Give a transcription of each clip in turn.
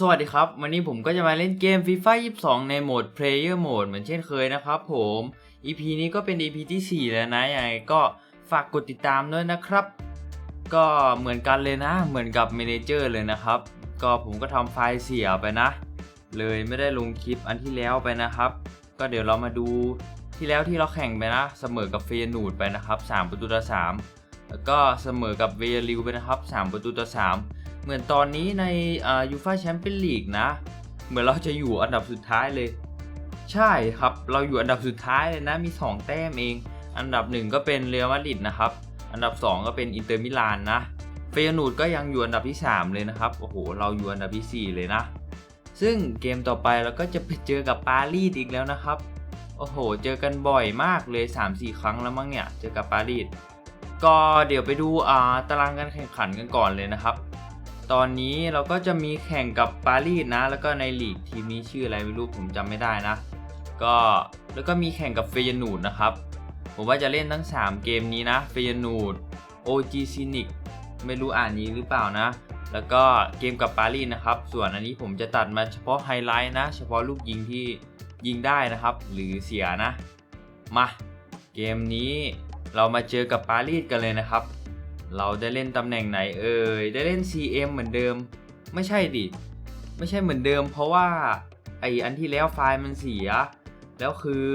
สวัสดีครับ วันนี้ผมก็จะมาเล่นเกม FIFA 22 ในโหมด Player Mode เหมือนเช่นเคยนะครับผม EP นี้ก็เป็น EP ที่ 4 แล้วนะยังไงก็ฝากกดติดตามด้วยนะครับ ก็เหมือนกันเลยนะ เหมือนกับ Manager เลยนะครับ ก็ผมก็ทำไฟล์เสียไปนะ เลยไม่ได้ลงคลิปอันที่แล้วไปนะครับ ก็เดี๋ยวเรามาดูที่แล้วที่เราแข่งไปนะ เสมอกับเฟยนูดไปนะครับ 3 ประตูต่อ 3 แล้วก็เสมอกับเวลิวไปนะครับ 3 ประตูต่อ 3 เหมือนตอนนี้ในยูฟ่าแชมเปี้ยนลีกนะ เหมือนเราจะอยู่อันดับสุดท้ายเลย ใช่ครับ เราอยู่อันดับสุดท้ายเลยนะ มี 2 แต้มเอง อันดับ 1 ก็เป็นเรอัลมาดริดนะครับ อันดับ 2 ก็เป็นอินเตอร์มิลานนะเฟยนูดก็ยังอยู่อันดับที่ 3 เลยนะครับ โอ้โห เราอยู่อันดับทีสี่4 เลยนะ ซึ่งเกมต่อไปเราก็จะไปเจอกับปารีสอีกแล้วนะครับ โอ้โห เจอกันบ่อยมากเลย 3-4 ครั้งแล้วมั้งเนี่ย เจอกับปารีส ก็เดี๋ยวไปดูอ่าตารางการแข่งขันกันก่อนเลยนะครับ ตอนนี้เราก็จะมีแข่งกับปารีสนะ แล้วก็ในลีกทีมนี้ชื่ออะไรไม่รู้ผมจำไม่ได้นะ ก็แล้วก็มีแข่งกับเฟยนูดนะครับ ผมว่าจะเล่นทั้ง 3 เกมนี้นะ เฟยนูด OG c i n i c ไม่รู้อ่านนี้หรือเปล่านะ แล้วก็เกมกับปารีสนะครับ ส่วนอันนี้ผมจะตัดมาเฉพาะไฮไลท์นะ เฉพาะลูกยิงที่ยิงได้นะครับ หรือเสียนะ มา เกมนี้เรามาเจอกับปารีสกันเลยนะครับ เราได้เล่นตำแหน่งไหนเอ่ย ได้เล่น CM เหมือนเดิม ไม่ใช่ดิ ไม่ใช่เหมือนเดิม เพราะว่าไออันที่แล้วไฟล์มันเสีย แล้วคือ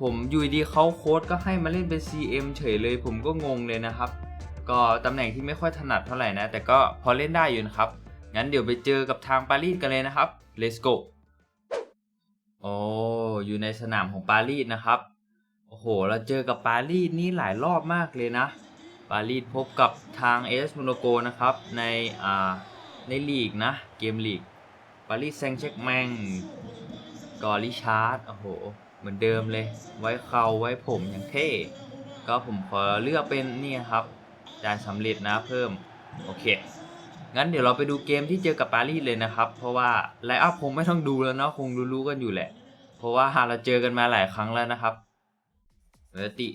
ผมอยู่ดีเขาโค้ดก็ให้มาเล่นเป็น CM เฉยเลย ผมก็งงเลยนะครับ ก็ตำแหน่งที่ไม่ค่อยถนัดเท่าไหร่นะ แต่ก็พอเล่นได้อยู่นะครับ งั้นเดี๋ยวไปเจอกับทางปารีสกันเลยนะครับ let's go โอ้อยู่ในสนามของปารีสนะครับ โอ้โห เราเจอกับปารีสนี่หลายรอบมากเลยนะ ปารีสพบกับทางเอสโมโนโกนะครับ ในอ่าในลีกนะ เกมลีก ปารีสแซงต์แชร์กแมงกอริชาร์ดโอ้โห เหมือนเดิมเลย ไว้เขาไว้ผมอย่างเท่ ก็ผมขอเลือกเป็นนี่ครับจ่ายสำเร็จนะเพิ่ม โอเค งั้นเดี๋ยวเราไปดูเกมที่เจอกับปารีสเลยนะครับ เพราะว่าไลน์อัพคงไม่ต้องดูแล้วเนาะคงรู้ๆกันอยู่แหละ เพราะว่าเราเจอกันมาหลายครั้งแล้วนะครับเวติ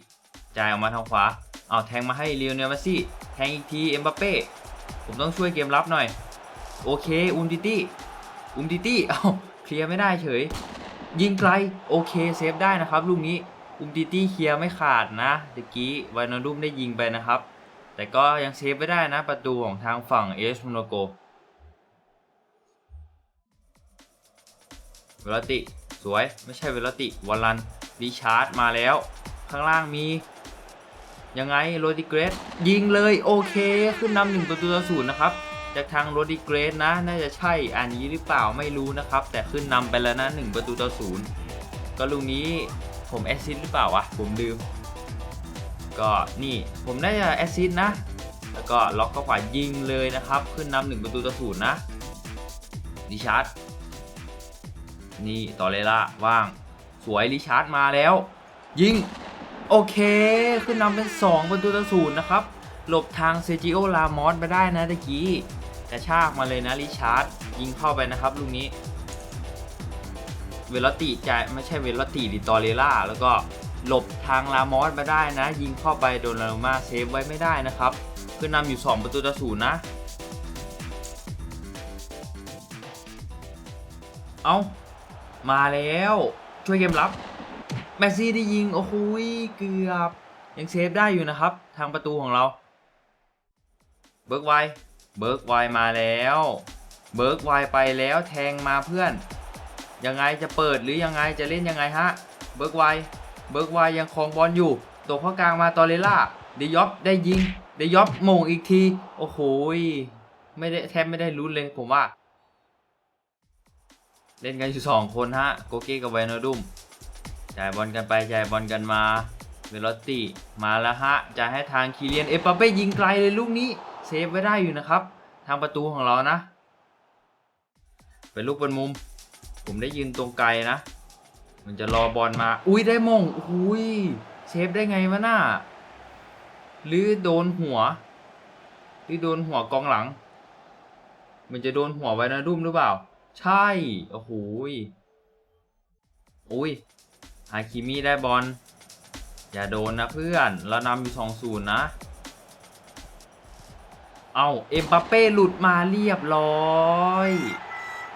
จ่ายออกมาทางขวา เอาแทงมาให้เลียวเนลเมสซี่แทงอีกทีเอ็มบัปเป้ผมต้องช่วยเกมรับหน่อย โอเคอุมติตี้อุมติตี้เอาเคลียร์ไม่ได้เฉย ยิงไกลโอเคเซฟได้นะครับลูกนี้อุมติตี้เคลียร์ไม่ขาดนะเมื่อกี้วานอดุมได้ยิงไปนะครับ แต่ก็ยังเซฟไม่ได้นะประตูของทางฝั่งเอสโมโนโกเวลติ สวยไม่ใช่เวลติวอลลันดิชาร์ดมาแล้ว ข้างล่างมี ยังไงโรดิเกรสยิงเลยโอเคขึ้นนำหนึ่งประตูต่อศูนย์นะครับจากทางโรดิเกรสนะ น่าจะใช่อันนี้หรือเปล่าไม่รู้นะครับ แต่ขึ้นนำไปแล้วนะหนึ่งประตูต่อศูนย์ก็ลูกนี้ผมแอสซิสหรือเปล่าวะผมลืม ก็นี่ผมน่าจะแอสซิสนะ แล้วก็ล็อกเข้าขวายิงเลยนะครับ ขึ้นนำหนึ่งประตูต่อศูนย์นะดิชาร์ดนี่ต่อเลยละว่าง สวยริชาร์ดมาแล้ว ยิง โอเค ขึ้นนำเป็น 2 ประตูต่อศูนย์นะครับ หลบทางเซจิโอลามอสมาได้นะตะกี้กระชากมาเลยนะริชาร์ดยิงเข้าไปนะครับลูกนี้ เวลติจะไม่ใช่เวลติดิตอเรล่า แล้วก็หลบทางลามอสมาได้นะ ยิงเข้าไปโดนลาโนมาเซฟไว้ไม่ได้นะครับ ขึ้นนำอยู่ 2 ประตูต่อศูนย์นะ เอามาแล้วช่วยเกมรับ แมสซี่ได้ยิง โอ้โหเกือบ ยังเซฟได้อยู่นะครับ ทางประตูของเรา เบิร์กไวเบิร์กไวมาแล้ว เบิร์กไวไปแล้วแทงมาเพื่อน ยังไงจะเปิดหรือยังไงจะเล่นยังไงฮะ เบิร์กไวเบิร์กไวยังครองบอลอยู่ตกเข้ากลางมาตอเรล่าเดยอฟได้ยิง เดยอฟโมงอีกที โอ้โหไม่ได้แทบไม่ได้ลุ้นเลยผมว่า เล่นกันอยู่สองคนฮะ โกเก้กับไวโนดุม จ่ายบอลกันไปจ่ายบอลกันมา เวลอตติมาแล้วฮะจะให้ทางคีเลียนเอปาเป้ยิงไกลเลยลูกนี้เซฟไว้ได้อยู่นะครับ ทางประตูของเรานะ เป็นลูกบนมุม ผมได้ยืนตรงไกลนะ มันจะรอบอลมา อุ้ยได้มงอุ้ยเซฟได้ไงวะหน่าหรือโดนหัว หรือโดนหัวกองหลัง มันจะโดนหัวไว้นะดุ้มหรือเปล่า ใช่ โอ้โหอุ้ยาคิมิได้บอล อย่าโดนนะเพื่อน เรานำอยู่2-0นย์นะ เอาเอ็มบัปเป้หลุดมาเรียบร้อย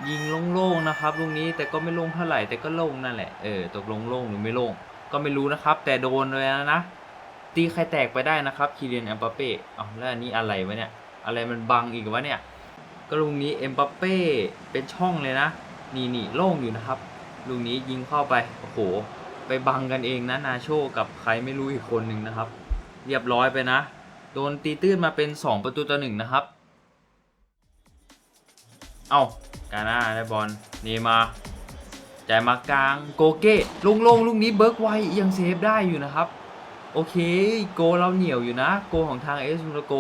ยิงโล่งๆนะครับลูกนี้แต่ก็ไม่โล่งเท่าไหร่แต่ก็โล่งนั่นแหละ เออตกลงโล่งหรือไม่โล่งก็ไม่รู้นะครับ แต่โดนเลยนะ ตีใครแตกไปได้นะครับคีเรียนเอ็มบัปเป้เอาแล้วอันนี้อะไรวะเนี่ย อะไรมันบังอีกวะเนี่ยก็ลูกนี้เอ็มบัปเป้เป็นช่องเลยนะ นี่นี่โล่งอยู่นะครับลูกนี้ยิงเข้าไป โอ้โห ไปบังกันเองนะนาโชกับใครไม่รู้อีกคนหนึ่งนะครับ เรียบร้อยไปนะ โดนตีตื้นมาเป็น 2 ประตูต่อหนึ่งนะครับ เอากาน่าได้บอลเนมาร์จ่ายมากลางโกเก้ลงลงลูกนี้เบิร์กไวยังเซฟได้อยู่นะครับ โอเคโกเราเหนียวอยู่นะ โกของทางเอสมูรโก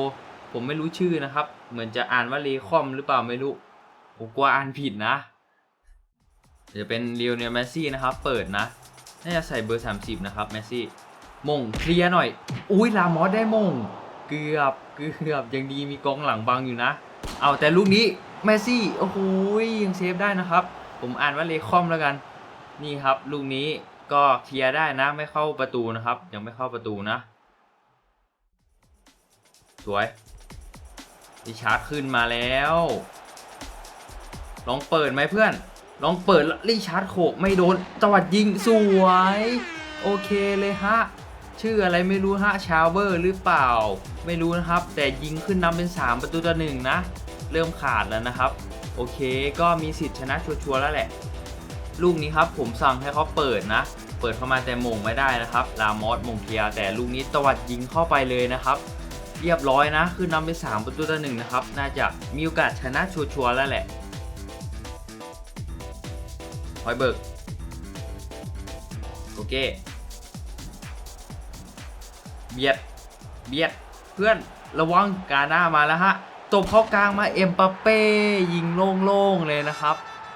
ผมไม่รู้ชื่อนะครับ เหมือนจะอ่านว่าเลคอมหรือเปล่าไม่รู้ผมกลัวอ่านผิดนะเดี๋ยวเป็นเรียวเนลแมสซี่นะครับ เปิดนะ น่าจะใส่เบอร์ 30 นะครับแมสซี่มงเคลียร์หน่อย อุ้ยลามอสได้มง เกือบเกือบยังดีมีกองหลังบังอยู่นะ เอาแต่ลูกนี้แมสซี่โอ้โหยังเซฟได้นะครับ ผมอ่านว่าเลคอมแล้วกัน นี่ครับ ลูกนี้ก็เคลียร์ได้นะ ไม่เข้าประตูนะครับ ยังไม่เข้าประตูนะ สวยดิชาร์ดขึ้นมาแล้ว ลองเปิดไหมเพื่อน ลองเปิดล้วริชาร์ดโขกไม่โดนจวัดยิงสวย โอเคเลยฮะ ชื่ออะไรไม่รู้ฮะ ชาวเวอร์หรือเปล่า ไม่รู้นะครับ แต่ยิงขึ้นนำเป็น 3 ประตูต่อหนึ่งนะ เริ่มขาดแล้วนะครับ โอเคก็มีสิทธิ์ชนะชัวร์ๆแล้วแหละ ลูกนี้ครับผมสั่งให้เขาเปิดนะ เปิดเข้ามาแต่มงไม่ได้นะครับ ลามอสมงเทียแต่ลูกนี้ตวัดยิงเข้าไปเลยนะครับ เรียบร้อยนะคือนำเป็น3ประตูต่อหนึ่งนะครับ น่าจะมีโอกาสชนะชัวร์ๆแล้วแหละ อยเบิกโอเคเบียดเบียดเพื่อนระวังกาหน้ามาแล้วฮะตบเข้ากลางมาเอ็มปาเป้ยิงโล่งๆเลยนะครับ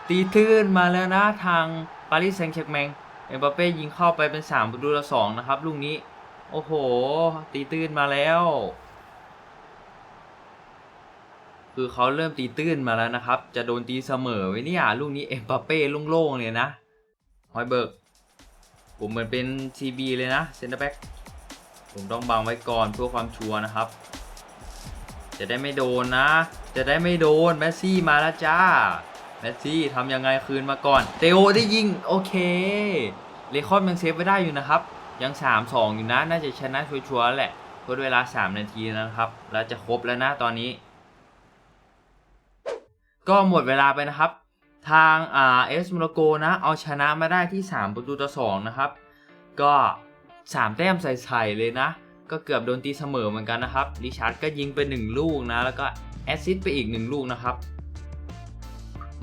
ตีทื่นมาแล้วนะทางปารีสแซงต์แชร์กแมงเอ็มปาเป้ยิงเข้าไปเป็น3ประตูต่อสองนะครับลูกนี้ โอ้โห ตีตื้นมาแล้ว คือเขาเริ่มตีตื้นมาแล้วนะครับ จะโดนตีเสมอไว้เนี่ยลูกนี้เอ็มปาเป้โล่งๆเลยนะฮอยเบิร์กผมเหมือนเป็น CB เลยนะเซนเตอร์แบ็กผมต้องบังไว้ก่อนเพื่อความชัวร์นะครับ จะได้ไม่โดนนะ จะได้ไม่โดนแมสซี่มาแล้วจ้าแมสซี่ทำยังไงคืนมาก่อน เตโอได้ยิงโอเคเลคอนยังเซฟไว้ได้อยู่นะครับ ยัง 3-2 อยู่นะ น่าจะชนะชัวร์ๆแหละทดเวลา 3 นาทีนะครับ แล้วจะครบแล้วนะตอนนี้ ก็หมดเวลาไปนะครับ ทางอ่าเอสโมโนโกนะ เอาชนะมาได้ที่ 3 ประตูต่อ2นะครับ ก็ 3 แต้มใส่ๆเลยนะ ก็เกือบโดนตีเสมอเหมือนกันนะครับริชาร์ดก็ยิงไป 1 ลูกนะ แล้วก็แอสซิสต์ไปอีก 1 ลูกนะครับ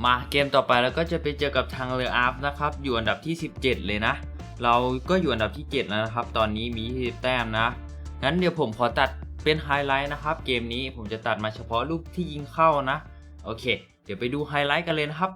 มาเกมต่อไปแล้วก็จะไปเจอกับทางเลออาฟนะครับ อยู่อันดับที่ 17 เลยนะ เราก็อยู่อันดับที่ 7 แล้วนะครับ ตอนนี้มี20แต้มนะ งั้นเดี๋ยวผมขอตัดเป็นไฮไลท์นะครับ เกมนี้ผมจะตัดมาเฉพาะลูกที่ยิงเข้านะ โอเค เดี๋ยวไปดูไฮไลท์กันเลยนะครับ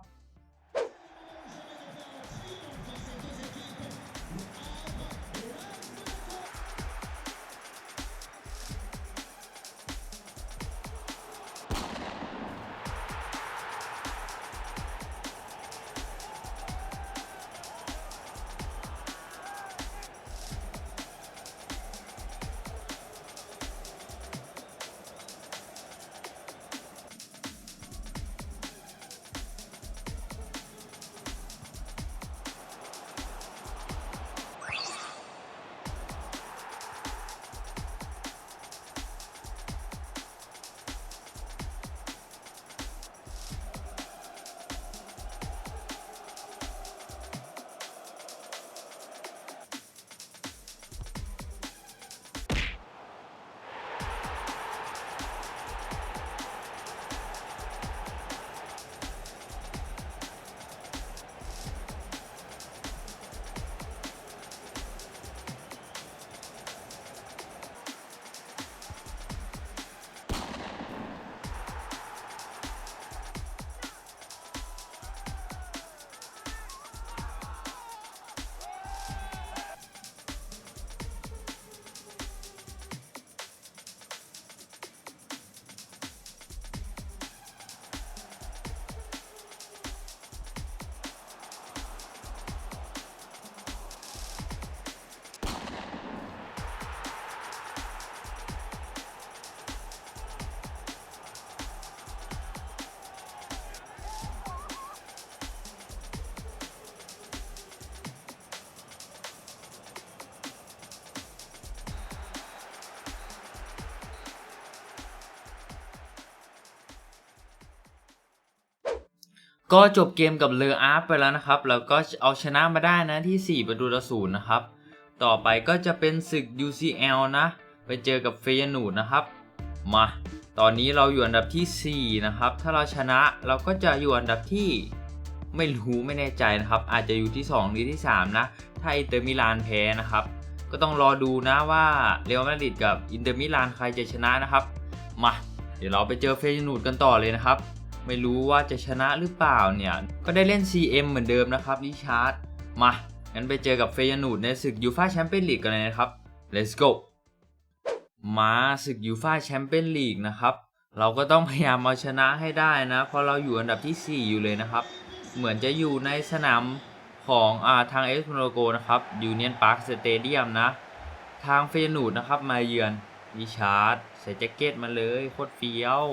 ก็จบเกมกับเลออาร์ฟไปแล้วนะครับ แล้วก็เอาชนะมาได้นะที่ 4 ประตูต่อศูนย์นะครับ ต่อไปก็จะเป็นศึก UCL นะ ไปเจอกับเฟยนูดนะครับ มา ตอนนี้เราอยู่อันดับทีสี่ 4 นะครับ ถ้าเราชนะเราก็จะอยู่อันดับที่ไม่รู้ไม่แน่ใจนะครับ อาจจะอยู่ที่ 2 หรือที่ 3 นะ ถ้าอินเตอร์มิลานแพ้นะครับ ก็ต้องรอดูนะว่าเรอัลมาดริดกับอินเตอร์มิลานใครจะชนะนะครับ มา เดี๋ยวเราไปเจอเฟยนูดกันต่อเลยนะครับ ไม่รู้ว่าจะชนะหรือเปล่าเนี่ย ก็ได้เล่น CM เหมือนเดิมนะครับริชาร์ดมา งั้นไปเจอกับเฟยนูดในศึกยูฟาแชมเปี้ยนลีกกันเลยนะครับ let's go มาศึกยูฟาแชมเปี้ยนลีกนะครับ เราก็ต้องพยายามเอาชนะให้ได้นะ เพราะเราอยู่อันดับที่ 4 อยู่เลยนะครับ เหมือนจะอยู่ในสนามของอาทางเอสโมโลโกนะครับยูเนียนพาร์คสเตเดียมนะ ทางเฟยนูดนะครับมาเยือนริชาร์ดใส่แจ็คเก็ตมาเลยโคตรเฟี้ยว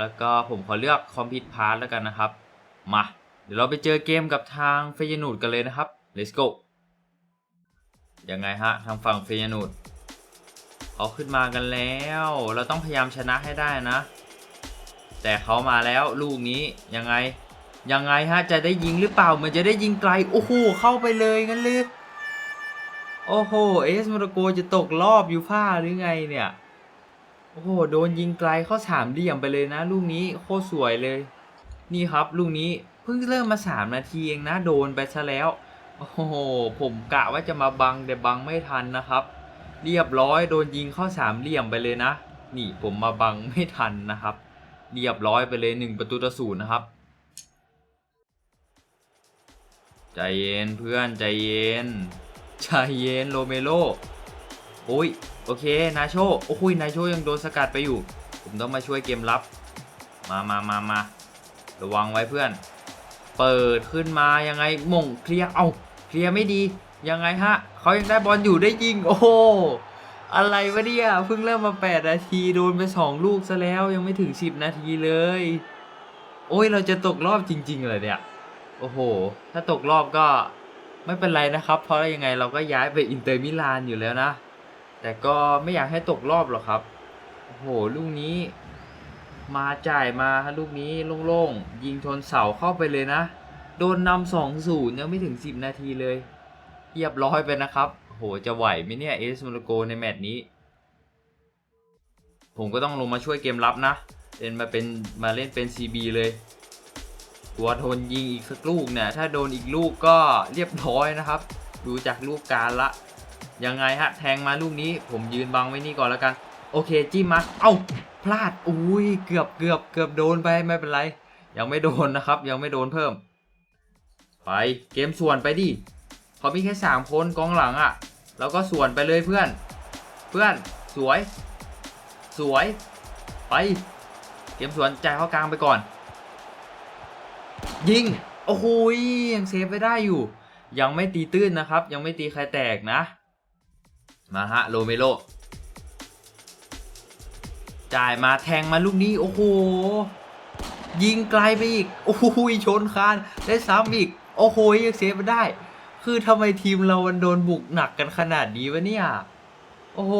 แล้วก็ผมขอเลือกคอมพิวพาร์แล้วกันนะครับ มา เดี๋ยวเราไปเจอเกมกับทางเฟยนูดกันเลยนะครับ let's go ยังไงฮะทางฝั่งเฟยนูดเขาขึ้นมากันแล้ว เราต้องพยายามชนะให้ได้นะ แต่เขามาแล้วลูกนี้ยังไงยังไงฮะจะได้ยิงหรือเปล่ามือนจะได้ยิงไกลโอ้โหเข้าไปเลยงั้นเลยโอ้โหเอสมารโกจะตกรอบยูฟ่าหรือไงเนี่ย โอ้โห โดนยิงไกลเข้าสามเหลี่ยมไปเลยนะ ลูกนี้โคตรสวยเลย นี่ครับ ลูกนี้เพิ่งเริ่มมาสามนาทีเองนะ โดนไปซะแล้ว โอ้โห ผมกะว่าจะมาบังแต่บังไม่ทันนะครับ เรียบร้อยโดนยิงเข้าสามเหลี่ยมไปเลยนะ นี่ผมมาบังไม่ทันนะครับ เรียบร้อยไปเลยหนึ่งประตูต่อศูนย์นะครับ ใจเย็นเพื่อนใจเย็น ใจเย็นโรเมโล โอ้ยโอเคนาโชโอ้ยนาโชยังโดนสกัดไปอยู่ ผมต้องมาช่วยเกมรับมามามามาระวังไว้เพื่อน เปิดขึ้นมายังไงม่งเคลียร์เอาเคลียร์ไม่ดียังไงฮะเขายังได้บอลอยู่ได้ยิงโอ้โหอะไรวะเนี่ยเพิ่งเริ่มมา 8 นาทีโดนไป 2 ลูกซะแล้วยังไม่ถึง 10 นาทีเลย โอ้ยเราจะตกรอบจริงๆเลยเนี่ย โอ้โห ถ้าตกรอบก็ไม่เป็นไรนะครับ เพราะยังไงเราก็ย้ายไปอินเตอร์มิลานอยู่แล้วนะ แต่ก็ไม่อยากให้ตกรอบหรอกครับโอ้โหลูกนี้ มาจ่ายมาฮะลูกนี้โล่งๆยิงชนเสาเข้าไปเลยนะ โดนนำสองศูนย์ยังไม่ถึง 10 นาทีเลยเรียบร้อยไปนะครับโหจะไหวไหมเนี่ยเอสโมโลโกในแมตช์นี้ ผมก็ต้องลงมาช่วยเกมรับนะเล่นมาเป็นมาเล่นเป็น CB เลยตัวทนยิงอีกสักลูกเนี่ยถ้าโดนอีกลูกก็เรียบร้อยนะครับ ดูจากลูกการละ ยังไงฮะ แทงมาลูกนี้ ผมยืนบังไว้นี่ก่อนแล้วกัน โอเคจิ้มมา เอ้า พลาด อุ้ย เกือบเกือบเกือบโดนไปไม่เป็นไร ยังไม่โดนนะครับ ยังไม่โดนเพิ่ม ไปเกมส่วนไปดิเขามีแค่สามคนกองหลังอะ่ะ แล้วก็ส่วนไปเลยเพื่อน เพื่อนสวย สวย ไป เกมสวนจ่ายเข้ากลางไปก่อน ยิง โอ้โหยยังเซฟไปได้อยู่ ยังไม่ตีตื้นนะครับ ยังไม่ตีใครแตกนะ มาฮะโรเมโลจ่ายมาแทงมาลูกนี้ โอ้โห ยิงไกลไปอีก โอ้โหชนคานได้ซ้ำอีก โอ้โหยังเซฟมาได้ คือทำไมทีมเรามันโดนบุกหนักกันขนาดนี้วะเนี่ย โอ้โห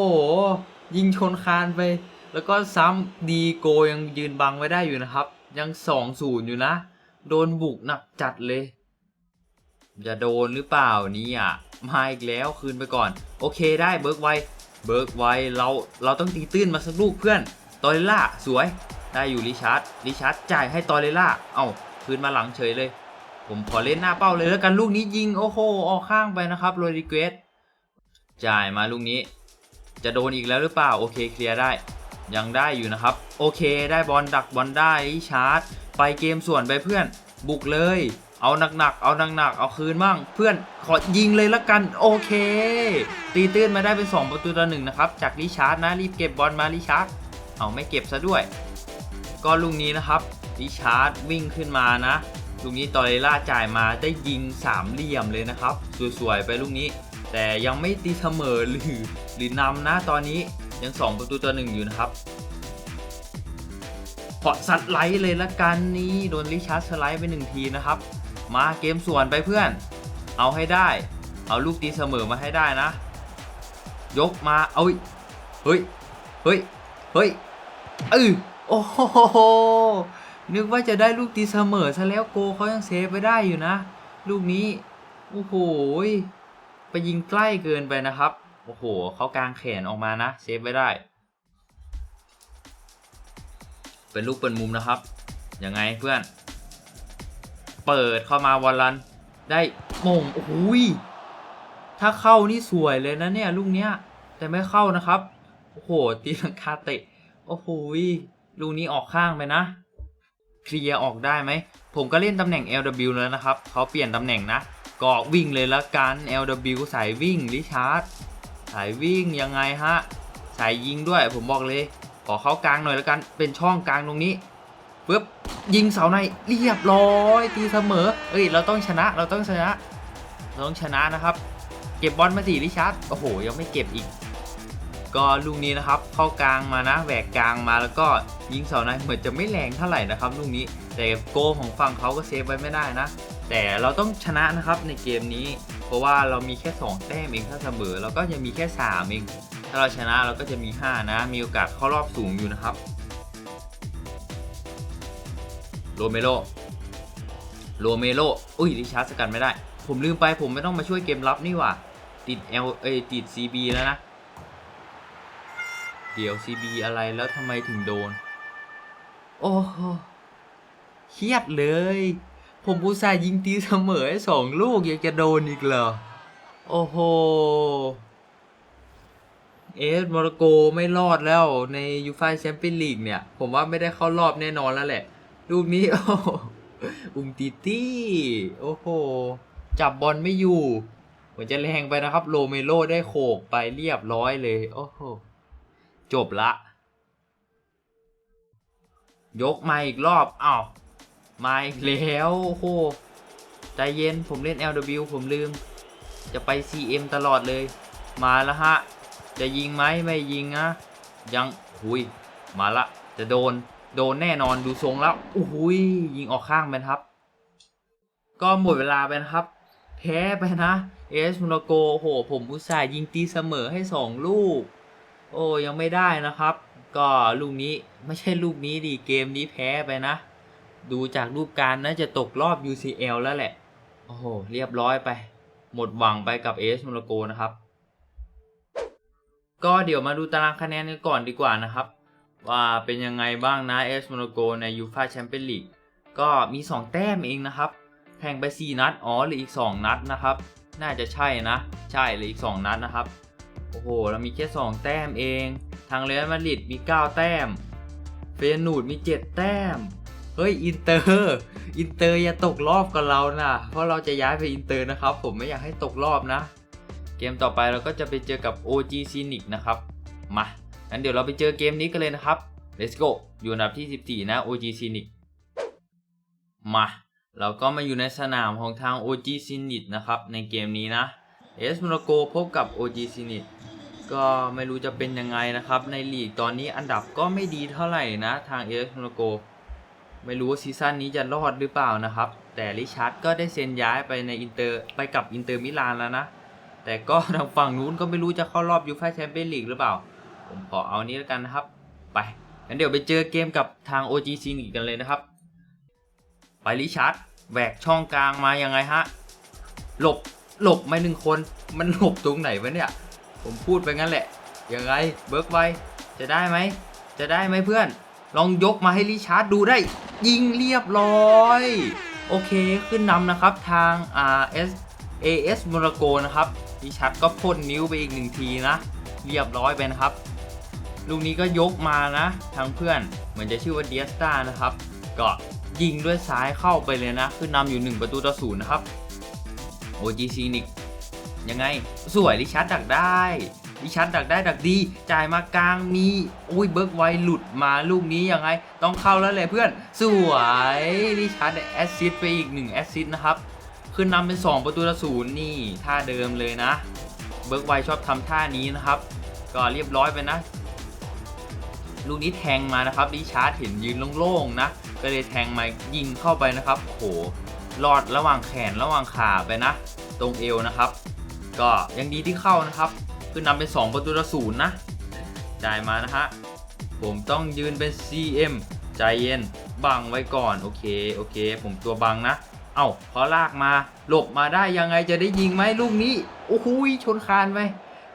ยิงชนคานไป แล้วก็ซ้ำดีโกยังยืนบังไว้ได้อยู่นะครับ ยังสองศูนย์อยู่นะ โดนบุกหนักจัดเลย จะโดนหรือเปล่านี่ย มาอีกแล้วคืนไปก่อน โอเคได้เบิร์กไวเบิร์กไวเราเราต้องตีตื้นมาสักลูกเพื่อนตอเรล่าสวยได้อยู่ริชาร์ดริชาร์ดจ่ายให้ตอเรล่าเอ้าคืนมาหลังเฉยเลย ผมขอเล่นหน้าเป้าเลยแล้วกันลูกนี้ยิงโอ้โหออกข้างไปนะครับโรดิเกสจ่ายมาลูกนี้ จะโดนอีกแล้วหรือเปล่าโอเคเคลียร์ได้ ยังได้อยู่นะครับ โอเคได้บอลดักบอลได้ริชาร์ดไปเกมส่วนไปเพื่อน บุกเลย เอาหนักๆ เอาหนักๆ เอาคืนบ้าง เพื่อนขอยิงเลยละกัน โอเค ตีตื้นมาได้เป็น 2 ประตูต่อหนึ่งนะครับ จากริชาร์ดนะ รีบเก็บบอลมาริชาร์ดเอาไม่เก็บซะด้วย ก็ลูกนี้นะครับริชาร์ดวิ่งขึ้นมานะลูกนี้ตอเรล่าจ่ายมาได้ยิงสามเหลี่ยมเลยนะครับ สวยๆ ไปลูกนี้ แต่ยังไม่ตีเสมอหรือหรือนำนะตอนนี้ยัง 2 ประตูต่อหนึ่งอยู่นะครับพอสัตว์ไลท์เลยละกันนี่โดนริชาร์ดสไลด์ไปหนึ่งทีนะครับ มาเกมส่วนไปเพื่อน เอาให้ได้ เอาลูกตีเสมอมาให้ได้นะ ยกมาเอาอีกเฮ้ย เฮ้ย เฮ้ยเออโอ้โห นึกว่าจะได้ลูกตีเสมอซะแล้วโกเขายังเซฟไปได้อยู่นะ ลูกนี้ โอ้โห ไปยิงใกล้เกินไปนะครับ โอ้โห เขากางแขนออกมานะ เซฟไว้ได้ เป็นลูกเปิดมุมนะครับ ยังไงเพื่อน เปิดเข้ามาวอลลันได้มงโอ้ยถ้าเข้านี่สวยเลยนะเนี่ยลูกเนี้ย แต่ไม่เข้านะครับ โอ้โห ตีลังคาเตะ โอ้โหยลูกนี้ออกข้างไปนะ เคลียร์ออกได้ไหม ผมก็เล่นตำแหน่ง LW แล้วนะครับ เขาเปลี่ยนตำแหน่งนะ ก็วิ่งเลยละกัน LW สายวิ่งริชาร์ดสายวิ่งยังไงฮะ สายยิงด้วยผมบอกเลย ขอเข้ากลางหน่อยละกัน เป็นช่องกลางตรงนี้ปึ๊บ ยิงเสาในเรียบร้อยตีเสมอ เอ้ยเราต้องชนะเราต้องชนะ เราต้องชนะนะครับ เก็บบอลมาสิริชาร์ดโอ้โห ยังไม่เก็บอีก ก็ลูกนี้นะครับ เข้ากลางมานะแหวกกลางมาแล้วก็ยิงเสาในเหมือนจะไม่แรงเท่าไหร่นะครับลูกนี้แต่โกของฝั่งเขาก็เซฟไว้ไม่ได้นะ แต่เราต้องชนะนะครับในเกมนี้ เพราะว่าเรามีแค่ 2 แต้มเองถ้าเสมอเราก็จะมีแค่ 3 เอง ถ้าเราชนะเราก็จะมี 5 นะ มีโอกาสเข้ารอบสูงอยู่นะครับ โรเมโลโรเมโลอุ้ยริชาร์ดสกัดไม่ได้ ผมลืมไปผมไม่ต้องมาช่วยเกมรับนี่ว่าติด L เอยติด CB แล้วนะ เดี๋ยว CB อะไรแล้วทำไมถึงโดน โอ้โหเครียดเลย ผมอุตส่าห์ยิงตีเสมอสองลูกยังจะโดนอีกเหรอ โอ้โห เอสโมร็อกโกไม่รอดแล้วในยูฟ่าแชมเปี้ยนลีกเนี่ย ผมว่าไม่ได้เข้ารอบแน่นอนแล้วแหละ ลูกนี้ โอ้อุมติตี้ โอ้โห จับบอลไม่อยู่ เหมือนจะแรงไปนะครับโรเมโรได้โขกไปเรียบร้อยเลย โอ้โห จบละ ยกมาอีกรอบอ้าวมาอีกแล้ว โอ้โห ใจเย็นผมเล่น LW ผมลืม จะไป CM ตลอดเลย มาแล้วฮะ จะยิงไหมไม่ยิงนะ ยังหุย มาละ จะโดน โดนแน่นอนดูทรงแล้วโอ้ยยิงออกข้างไปครับ ก็หมดเวลาไปนะครับ แพ้ไปนะเอสโมนโกโห ผมอุตส่าห์ยิงตีเสมอให้สองลูก โอ้ยังไม่ได้นะครับ ก็ลูกนี้ไม่ใช่ลูกนี้ดิเกมนี้แพ้ไปนะ ดูจากรูปการน่าจะตกรอบ UCL แล้วแหละ โอ้โห เรียบร้อยไป หมดหวังไปกับเอสโมนโกนะครับ ก็เดี๋ยวมาดูตารางคะแนนกันก่อนดีกว่านะครับ ว่าเป็นยังไงบ้างนะเอสโมนโกในยูฟาแชมเปี้ยนลีกก็มี 2 แต้มเองนะครับแข่งไป 4 นัด อ๋อหลืออีก 2 นัดนะครับ น่าจะใช่นะ ใช่หลืออีก 2 นัดนะครับ โอ้โห เรามีแค่ 2 แต้มเอง ทางเรอัลมาดริดมี 9 แต้ม เฟยนูดมี 7 แต้ม เฮ้ย อินเตอร์ อินเตอร์อย่าตกรอบกับเรานะ เพราะเราจะย้ายไปอินเตอร์นะครับ ผมไม่อยากให้ตกรอบนะ เกมต่อไปเราก็จะไปเจอกับ OG c y n i c นะครับ มา งั้นเดี๋ยวเราไปเจอเกมนี้กันเลยนะครับ let's go อยู่อันดับที่ 14 นะ OG c y n i c มา เราก็มาอยู่ในสนามของทาง OG c y n i c นะครับ ในเกมนี้นะ AS Monaco พบกับ OG c y n i c ก็ไม่รู้จะเป็นยังไงนะครับ ในลีกตอนนี้อันดับก็ไม่ดีเท่าไหร่นะทาง AS Monaco ไม่รู้ว่าซีซั่นนี้จะรอดหรือเปล่านะครับ แต่ริชาร์ดก็ได้เซ็นย้ายไปในอินเตอร์ไปกับอินเตอร์มิลานแล้วนะ แต่ก็ทางฝั่งนู้นก็ไม่รู้จะเข้ารอบยูฟ่าแชมเปี้ยนลีกหรือเปล่า ผมขอเอานี้แล้วกันนะครับ ไปงั้นเดี๋ยวไปเจอเกมกับทาง OG c นีกันเลยนะครับ ไปริชาร์ดแหวกช่องกลางมายังไงฮะ หลบหลบไม่หนึ่งคน มันหลบตรงไหนวะเนี่ย ผมพูดไปงั้นแหละ ยังไงเบิร์กไวจะได้ไหม จะได้ไหมเพื่อน ลองยกมาให้ริชาร์ดดูได้ ยิงเรียบร้อย โอเคขึ้นนำนะครับทาง RS AS โมร็อกโกนะครับริชาร์ดก็พ่นนิ้วไปอีกหนึ่งทีนะ เรียบร้อยไปนะครับ ลูกนี้ก็ยกมานะทางเพื่อนเหมือนจะชื่อว่าเดียสตานะครับก็ยิงด้วยซ้ายเข้าไปเลยนะขึ้นนำอยู่ 1 ประตูต่อศูนย์นะครับ OGC นิกยังไง สวยริชาร์ดดักได้ริชาร์ดดักได้ดักดี จ่ายมากลางมีอุ้ยเบิร์กไวหลุดมาลูกนี้ยังไง ต้องเข้าแล้วแหละเพื่อน สวยริชาร์ดแอสซิสต์ไปอีก1แอสซิสต์นะครับขึ้นนำเป็น 2 ประตูต่อศูนย์นี่ท่าเดิมเลยนะ เบิร์กไวชอบทำท่านี้นะครับ ก็เรียบร้อยไปนะ ลูกนี้แทงมานะครับริชาร์ดเห็นยืนโล่งๆนะ ก็เลยแทงมายิงเข้าไปนะครับโหลอดระหว่างแขนระหว่างขาไปนะ ตรงเอวนะครับ ก็ยังดีที่เข้านะครับคือนำเป็น 2 ประตูต่อศูนย์นะจ่ายมานะฮะผมต้องยืนเป็น CM ใจเย็นบังไว้ก่อนโอเคโอเค ผมตัวบังนะ เอ้าพอลากมาหลบมาได้ยังไงจะได้ยิงไหมลูกนี้โอ้โหยชนคานไป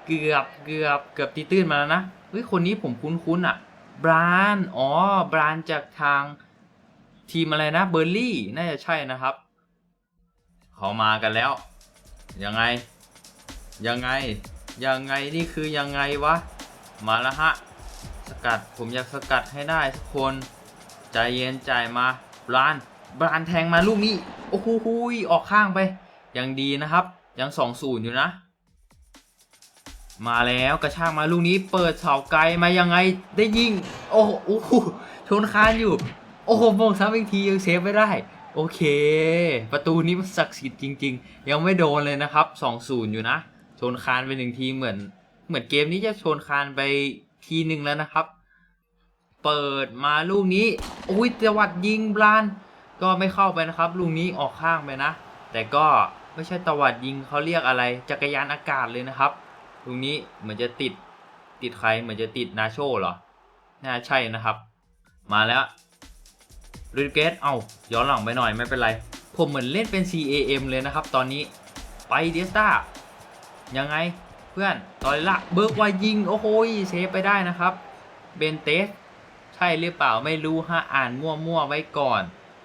เกือบเกือบเกือบตีตื้นมาแล้วนะเฮ้ยคนนี้ผมคุ้นๆอะ บรานอ๋อบรานจากทางทีมอะไรนะเบอร์ลี่น่าจะใช่นะครับ เขามากันแล้ว ยังไง ยังไง ยังไงนี่คือยังไงวะ มาแล้วฮะ สกัดผมอยากสกัดให้ได้ทุกคน ใจเย็นใจมาบรานบรานแทงมาลูกนี้ โอ้โหออกข้างไป ยังดีนะครับ ยังสองศูนย์อยู่นะ มาแล้วกระชากมาลูกนี้เปิดเสาไกลมายังไงได้ยิง โอ้โหชนคานอยู่ โอ้โหมองซ้ำอีกทียังเซฟไม่ได้ โอเค ประตูนี้มันศักดิ์สิทธิ์จริง ๆ ยังไม่โดนเลยนะครับ 2-0 อยู่นะชนคานไปหนึ่งทีเหมือน เหมือนเกมนี้จะชนคานไปทีหนึ่งแล้วนะครับ เปิดมาลูกนี้อุ้ยจังหวัดยิงบลาน ก็ไม่เข้าไปนะครับลูกนี้ออกข้างไปนะ แต่ก็ไม่ใช่ตวัดยิงเขาเรียกอะไร จักรยานอากาศเลยนะครับ ลูกนี้เหมือนจะติดติดใครเหมือนจะติดนาโชเหรอ น่าใช่นะครับ มาแล้วรูดเกตเอาย้อนหลังไปหน่อยไม่เป็นไร ผมเหมือนเล่นเป็น CAM เลยนะครับ ตอนนี้ไปเดสตายังไงเพื่อนตอยละเบิร์กวายิง โอ้โหเซฟไปได้นะครับเบนเตสใช่หรือเปล่าไม่รู้ฮะอ่านมั่วๆไว้ก่อน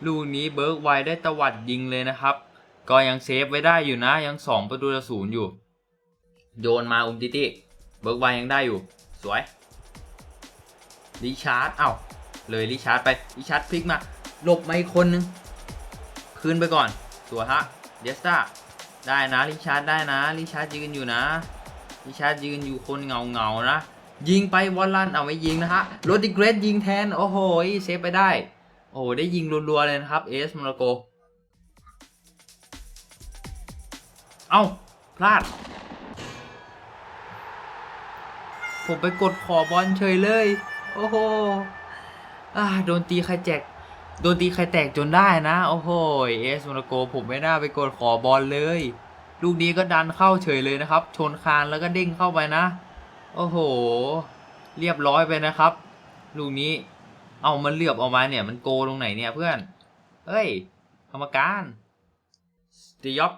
ลูกนี้เบิร์กไวได้ตวัดยิงเลยนะครับ ก็ยังเซฟไว้ได้อยู่นะยัง 2 ประตูต่อศูนย์อยู่ โยนมาอุมติติเบิร์กไวยังได้อยู่ สวยริชาร์ดเอ้าเลยริชาร์ดไปริชาร์ดพลิกมาหลบมาอีกคนนึงคืนไปก่อนสวยฮะเดสตาได้นะริชาร์ดได้นะริชาร์ดยืนอยู่นะริชาร์ดยืนอยู่คนเงาเงานะยิงไปวอลลันเอาไม่ยิงนะฮะโรดิเกรสยิงแทน โอ้โหเซฟไปได้ โอ้โหได้ยิงรัวๆเลยนะครับเอสโมนาโก เอ้าพลาด ผมไปกดขอบอลเฉยเลย โอ้โหอ่าโดนตีใครแจกโดนตีใครแตกจนได้นะ โอ้โหเอสโมนาโกผมไม่น่าไปกดขอบอลเลย ลูกนี้ก็ดันเข้าเฉยเลยนะครับ ชนคานแล้วก็เด้งเข้าไปนะ โอ้โห เรียบร้อยไปนะครับ ลูกนี้เอามันเหลือบออกมาเนี่ยมันโกตรงไหนเนี่ยเพื่อนเฮ้ยกรรมการดิยอป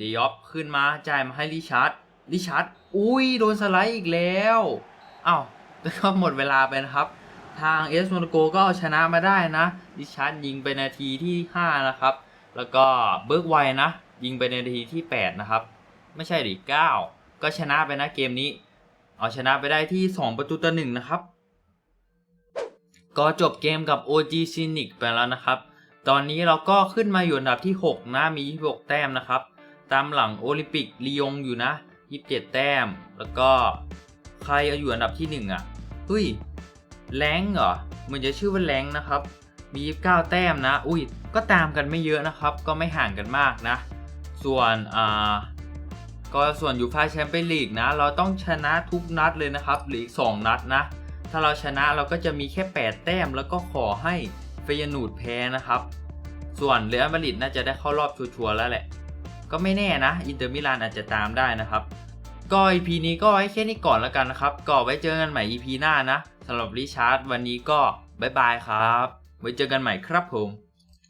ดิยอปขึ้นมาจ่ายมาให้ริชาร์ดริชาร์ดอุ้ยโดนสไลด์อีกแล้วอ้าวแล้วก็หมดเวลาไปนะครับ ทางเอสโมนโกก็เอาชนะมาได้นะริชาร์ดยิงไปนาทีที่ 5 นะครับ แล้วก็เบิร์กไวนะ ยิงไปในาทีที่ 8 นะครับ ไม่ใช่ดิ9ก็ชนะไปนะเกมนี้ เอาชนะไปได้ที่ 2 ประตูต่อหนึ่งนะครับ ก็จบเกมกับ OG c y n i c ไปแล้วนะครับ ตอนนี้เราก็ขึ้นมาอยู่อันดับที่ 6 นะ มี 26 แต้มนะครับ ตามหลังโอลิมปิกลียงอยู่นะ 27 แต้ม แล้วก็ใครเอาอยู่อันดับที่1อะเฮ้ยแรงเหรอเหมือนจะชื่อว่าแรงนะครับ มี 29 แต้มนะ อุ้ย ก็ตามกันไม่เยอะนะครับ ก็ไม่ห่างกันมากนะ ส่วนอ่าก็ส่วนยูฟ่าแชมเปี้ยนลีกนะ เราต้องชนะทุกนัดเลยนะครับหรืออีก2นัดนะ ถ้าเราชนะเราก็จะมีแค่ 8 แต้ม แล้วก็ขอให้เฟยนูดแพ้นะครับ ส่วนเรอัลมาดริดน่าจะได้เข้ารอบชัวร์ๆแล้วแหละ ก็ไม่แน่นะ อินเตอร์มิลานอาจจะตามได้นะครับ ก็ EP นี้ก็ไว้แค่นี้ก่อนแล้วกันนะครับ ก็ไว้เจอกันใหม่ EP หน้านะสำหรับริชาร์ดวันนี้ก็บ๊ายบายครับ ไว้เจอกันใหม่ครับผม